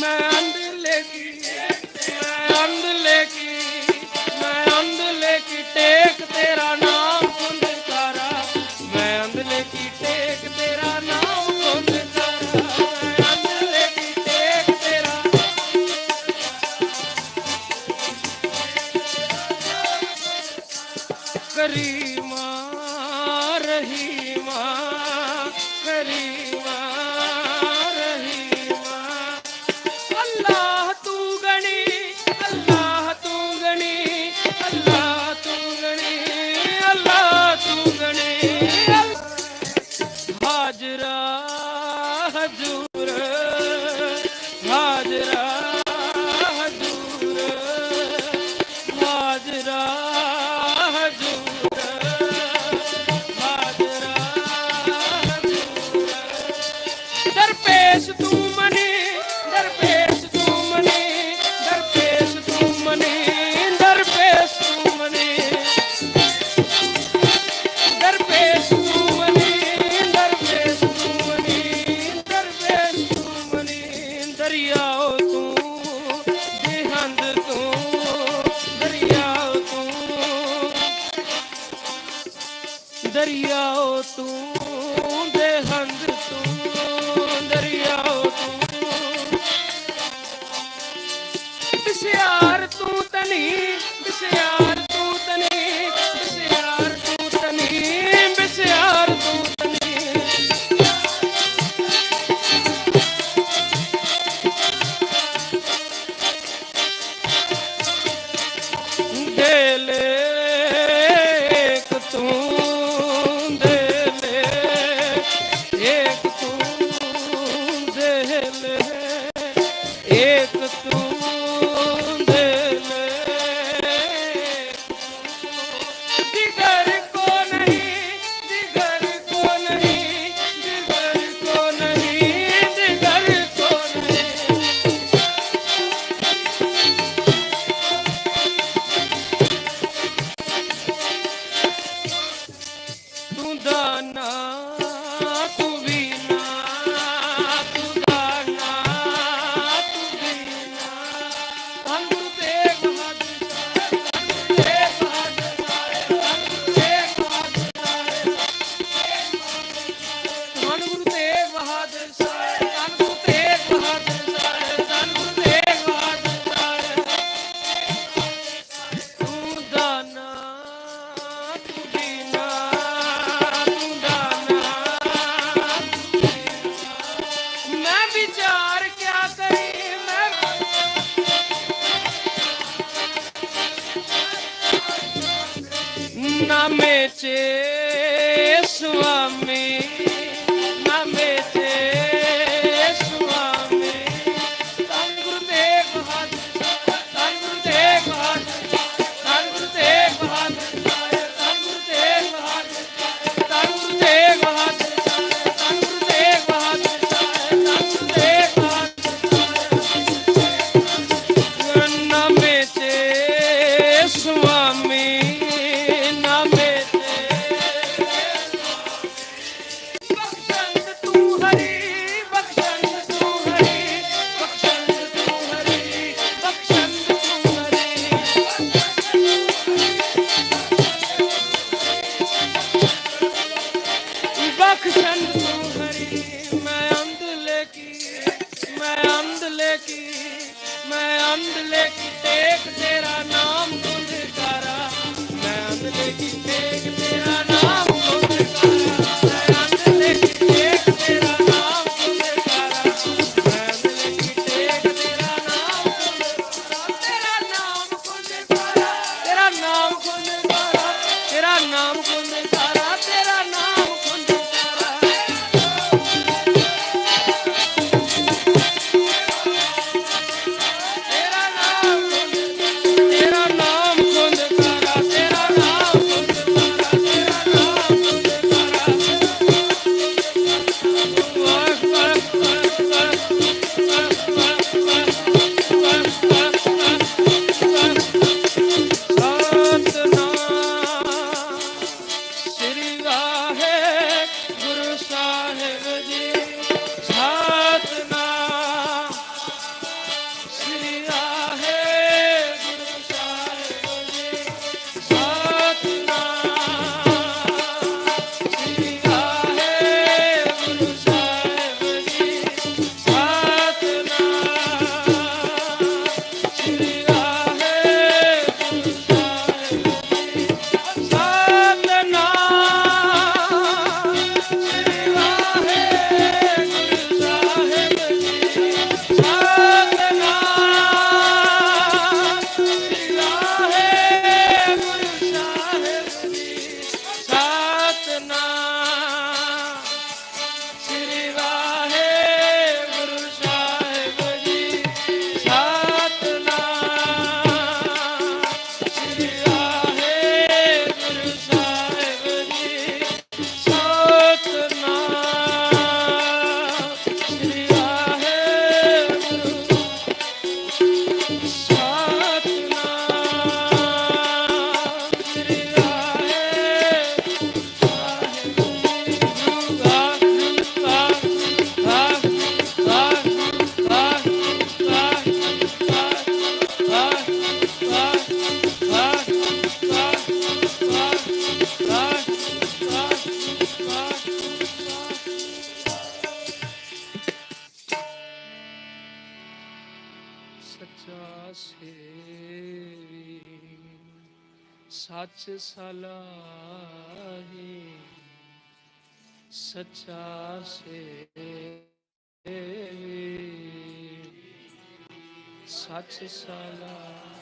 ਮੈਂ ਅੰਧ ਲੇਕੀ ਮੈਂ ਮੈਂ ਅੰਧ ਲੇਕੀ ਟੇਕ ਤੇਰਾ ਨਾਮ ਕੁੰਦ ਤਾਰਾ ਮੈਂ ਅੰਧ ਲੇਕੀ ਟੇਕ ਤੇਰਾ ਨਾਮ ਕੁੰਦ ਕਰੀਮਾ ਰਹੀਮਾ ramesh swami. ਮੈਂ ਅੰਧ ਲੈ ਕੇ ਦੇਖਦੇ ਸੱਚਾ ਸੇਵੀ ਸੱਚ ਸਲਾਹੀ ਸੱਚਾ ਸੇਵੀ ਸੱਚ ਸਲਾਹੀ।